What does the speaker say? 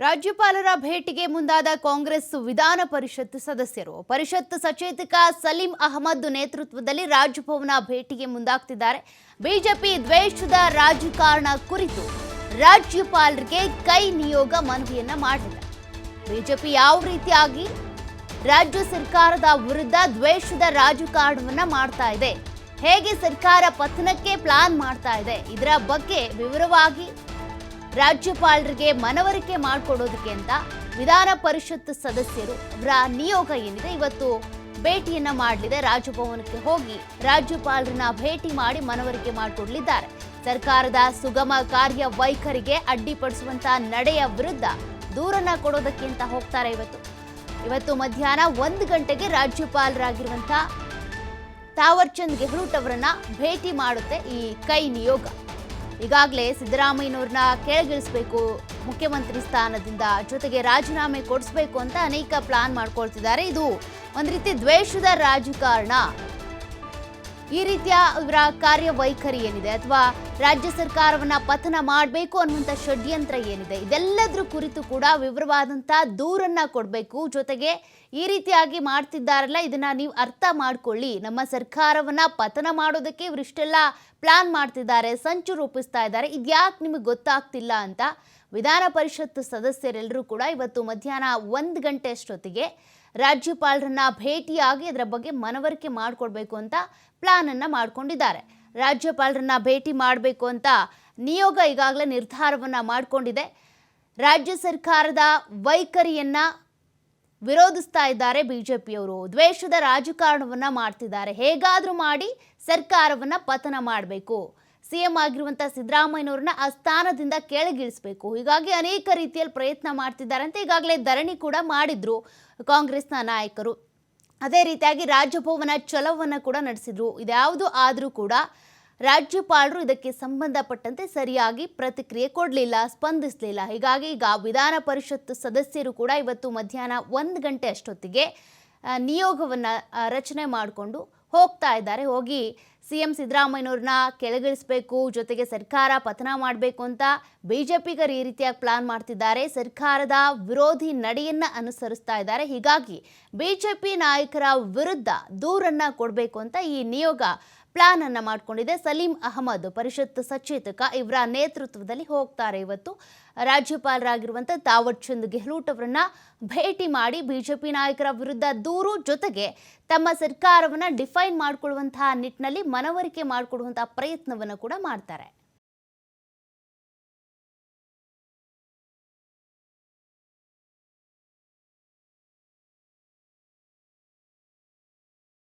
ರಾಜ್ಯಪಾಲರ ಭೇಟಿಗೆ ಮುಂದಾದ ಕಾಂಗ್ರೆಸ್ ವಿಧಾನ ಪರಿಷತ್ ಸದಸ್ಯರು. ಪರಿಷತ್ ಸಚೇತಕ ಸಲೀಂ ಅಹಮದ್ ನೇತೃತ್ವದಲ್ಲಿ ರಾಜಭವನ ಭೇಟಿಗೆ ಮುಂದಾಗ್ತಿದ್ದಾರೆ. ಬಿಜೆಪಿ ದ್ವೇಷದ ರಾಜಕಾರಣ ಕುರಿತು ರಾಜ್ಯಪಾಲರಿಗೆ ಕೈ ನಿಯೋಗ ಮನವಿಯನ್ನ ಮಾಡಿದೆ. ಬಿಜೆಪಿ ಯಾವ ರೀತಿಯಾಗಿ ರಾಜ್ಯ ಸರ್ಕಾರದ ವಿರುದ್ಧ ದ್ವೇಷದ ರಾಜಕಾರಣವನ್ನ ಮಾಡ್ತಾ ಇದೆ? ಹೇಗೆ ಸರ್ಕಾರ ಪತನಕ್ಕೆ ಪ್ಲಾನ್ ಮಾಡ್ತಾ ಇದೆ? ಇದರ ಬಗ್ಗೆ ವಿವರವಾಗಿ ರಾಜ್ಯಪಾಲರಿಗೆ ಮನವರಿಕೆ ಮಾಡಿಕೊಡೋದಕ್ಕೆ ಅಂತ ವಿಧಾನ ಪರಿಷತ್ ಸದಸ್ಯರು ಅವರ ನಿಯೋಗ ಏನಿದೆ, ಇವತ್ತು ಭೇಟಿಯನ್ನ ಮಾಡಲಿದೆ. ರಾಜಭವನಕ್ಕೆ ಹೋಗಿ ರಾಜ್ಯಪಾಲರನ್ನ ಭೇಟಿ ಮಾಡಿ ಮನವರಿಕೆ ಮಾಡಿಕೊಡಲಿದ್ದಾರೆ. ಸರ್ಕಾರದ ಸುಗಮ ಕಾರ್ಯ ವೈಖರಿಗೆ ಅಡ್ಡಿಪಡಿಸುವಂತಹ ನಡೆಯ ವಿರುದ್ಧ ದೂರನ್ನ ಕೊಡೋದಕ್ಕೆ ಅಂತ ಹೋಗ್ತಾರೆ ಇವತ್ತು. ಇವತ್ತು ಮಧ್ಯಾಹ್ನ ಒಂದು ಗಂಟೆಗೆ ರಾಜ್ಯಪಾಲರಾಗಿರುವಂತಹ ತಾವರ್ಚಂದ್ ಗೆಹ್ಲೋಟ್ ಅವರನ್ನ ಭೇಟಿ ಮಾಡುತ್ತೆ ಈ ಕೈ ನಿಯೋಗ. ಈಗಾಗಲೇ ಸಿದ್ದರಾಮಯ್ಯನವ್ರನ್ನ ಕೆಳಗಿಳಿಸ್ಬೇಕು, ಮುಖ್ಯಮಂತ್ರಿ ಸ್ಥಾನದಿಂದ ಜೊತೆಗೆ ರಾಜೀನಾಮೆ ಕೊಡಿಸ್ಬೇಕು ಅಂತ ಅನೇಕ ಪ್ಲಾನ್ ಮಾಡ್ಕೊಳ್ತಿದ್ದಾರೆ. ಇದು ಒಂದು ರೀತಿ ದ್ವೇಷದ ರಾಜಕಾರಣ. ಈ ರೀತಿಯ ಇವರ ಕಾರ್ಯವೈಖರಿ ಏನಿದೆ ಅಥವಾ ರಾಜ್ಯ ಸರ್ಕಾರವನ್ನ ಪತನ ಮಾಡಬೇಕು ಅನ್ನುವಂಥ ಷಡ್ಯಂತ್ರ ಏನಿದೆ, ಇದೆಲ್ಲದ್ರ ಕುರಿತು ಕೂಡ ವಿವರವಾದಂಥ ದೂರನ್ನ ಕೊಡಬೇಕು. ಜೊತೆಗೆ ಈ ರೀತಿಯಾಗಿ ಮಾಡ್ತಿದ್ದಾರಲ್ಲ, ಇದನ್ನ ನೀವು ಅರ್ಥ ಮಾಡ್ಕೊಳ್ಳಿ. ನಮ್ಮ ಸರ್ಕಾರವನ್ನ ಪತನ ಮಾಡೋದಕ್ಕೆ ಇವರಿಷ್ಟೆಲ್ಲ ಪ್ಲಾನ್ ಮಾಡ್ತಿದ್ದಾರೆ, ಸಂಚು ರೂಪಿಸ್ತಾ ಇದ್ದಾರೆ. ಇದ್ಯಾಕೆ ನಿಮಗೆ ಗೊತ್ತಾಗ್ತಿಲ್ಲ ಅಂತ ವಿಧಾನ ಪರಿಷತ್ ಸದಸ್ಯರೆಲ್ಲರೂ ಕೂಡ ಇವತ್ತು ಮಧ್ಯಾಹ್ನ ಒಂದು ಗಂಟೆ ಅಷ್ಟೊತ್ತಿಗೆ ರಾಜ್ಯಪಾಲರನ್ನ ಭೇಟಿಯಾಗಿ ಅದರ ಬಗ್ಗೆ ಮನವರಿಕೆ ಮಾಡಿಕೊಡ್ಬೇಕು ಅಂತ ಪ್ಲಾನ್ ಅನ್ನ ಮಾಡ್ಕೊಂಡಿದ್ದಾರೆ. ರಾಜ್ಯಪಾಲರನ್ನ ಭೇಟಿ ಮಾಡಬೇಕು ಅಂತ ನಿಯೋಗ ಈಗಾಗಲೇ ನಿರ್ಧಾರವನ್ನ ಮಾಡಿಕೊಂಡಿದೆ. ರಾಜ್ಯ ಸರ್ಕಾರದ ವೈಖರಿಯನ್ನ ವಿರೋಧಿಸ್ತಾ ಇದ್ದಾರೆ ಬಿಜೆಪಿಯವರು. ದ್ವೇಷದ ರಾಜಕಾರಣವನ್ನ ಮಾಡ್ತಿದ್ದಾರೆ. ಹೇಗಾದರೂ ಮಾಡಿ ಸರ್ಕಾರವನ್ನ ಪತನ ಮಾಡಬೇಕು. ಸಿಎಂ ಆಗಿರುವಂತ ಸಿದ್ದರಾಮಯ್ಯನವ್ರನ್ನ ಆ ಸ್ಥಾನದಿಂದ ಕೆಳಗಿಳಿಸಬೇಕು. ಹೀಗಾಗಿ ಅನೇಕ ರೀತಿಯಲ್ಲಿ ಪ್ರಯತ್ನ ಮಾಡ್ತಿದ್ದಾರಂತೆ. ಈಗಾಗಲೇ ಧರಣಿ ಕೂಡ ಮಾಡಿದ್ರು ಕಾಂಗ್ರೆಸ್ನ ನಾಯಕರು. ಅದೇ ರೀತಿಯಾಗಿ ರಾಜಭವನ ಚಲವನ್ನ ಕೂಡ ನಡೆಸಿದ್ರು. ಇದ್ಯಾವುದು ಆದರೂ ಕೂಡ ರಾಜ್ಯಪಾಲರು ಇದಕ್ಕೆ ಸಂಬಂಧಪಟ್ಟಂತೆ ಸರಿಯಾಗಿ ಪ್ರತಿಕ್ರಿಯೆ ಕೊಡಲಿಲ್ಲ, ಸ್ಪಂದಿಸಲಿಲ್ಲ. ಹೀಗಾಗಿ ಈಗ ವಿಧಾನ ಪರಿಷತ್ ಸದಸ್ಯರು ಕೂಡ ಇವತ್ತು ಮಧ್ಯಾಹ್ನ ಒಂದು ಗಂಟೆ ಅಷ್ಟೊತ್ತಿಗೆ ನಿಯೋಗವನ್ನ ರಚನೆ ಮಾಡಿಕೊಂಡು ಹೋಗ್ತಾ ಇದ್ದಾರೆ. ಹೋಗಿ ಸಿ ಎಂ ಸಿದ್ದರಾಮಯ್ಯನವ್ರನ್ನ ಕೆಳಗಿಳಿಸಬೇಕು, ಜೊತೆಗೆ ಸರ್ಕಾರ ಪತನ ಮಾಡಬೇಕು ಅಂತ ಬಿಜೆಪಿಗರು ಈ ರೀತಿಯಾಗಿ ಪ್ಲಾನ್ ಮಾಡ್ತಿದ್ದಾರೆ. ಸರ್ಕಾರದ ವಿರೋಧಿ ನಡೆಯನ್ನ ಅನುಸರಿಸ್ತಾ ಇದ್ದಾರೆ. ಹೀಗಾಗಿ ಬಿಜೆಪಿ ನಾಯಕರ ವಿರುದ್ಧ ದೂರನ್ನ ಕೊಡಬೇಕು ಅಂತ ಈ ನಿಯೋಗ ಪ್ಲಾನ್ ಅನ್ನ ಮಾಡಿಕೊಂಡಿದೆ. ಸಲೀಂ ಅಹಮದ್ ಪರಿಷತ್ ಸಚೇತಕ ಇವರ ನೇತೃತ್ವದಲ್ಲಿ ಹೋಗ್ತಾರೆ ಇವತ್ತು. ರಾಜ್ಯಪಾಲರಾಗಿರುವಂಥ ತಾವರ್ಚಂದ್ ಗೆಹ್ಲೋಟ್ ಅವರನ್ನ ಭೇಟಿ ಮಾಡಿ ಬಿಜೆಪಿ ನಾಯಕರ ವಿರುದ್ಧ ದೂರು ಜೊತೆಗೆ ತಮ್ಮ ಸರ್ಕಾರವನ್ನ ಡಿಫೈನ್ ಮಾಡಿಕೊಳ್ಳುವಂತಹ ನಿಟ್ಟಿನಲ್ಲಿ ಮನವರಿಕೆ ಮಾಡಿಕೊಡುವಂತಹ ಪ್ರಯತ್ನವನ್ನು ಕೂಡ ಮಾಡ್ತಾರೆ.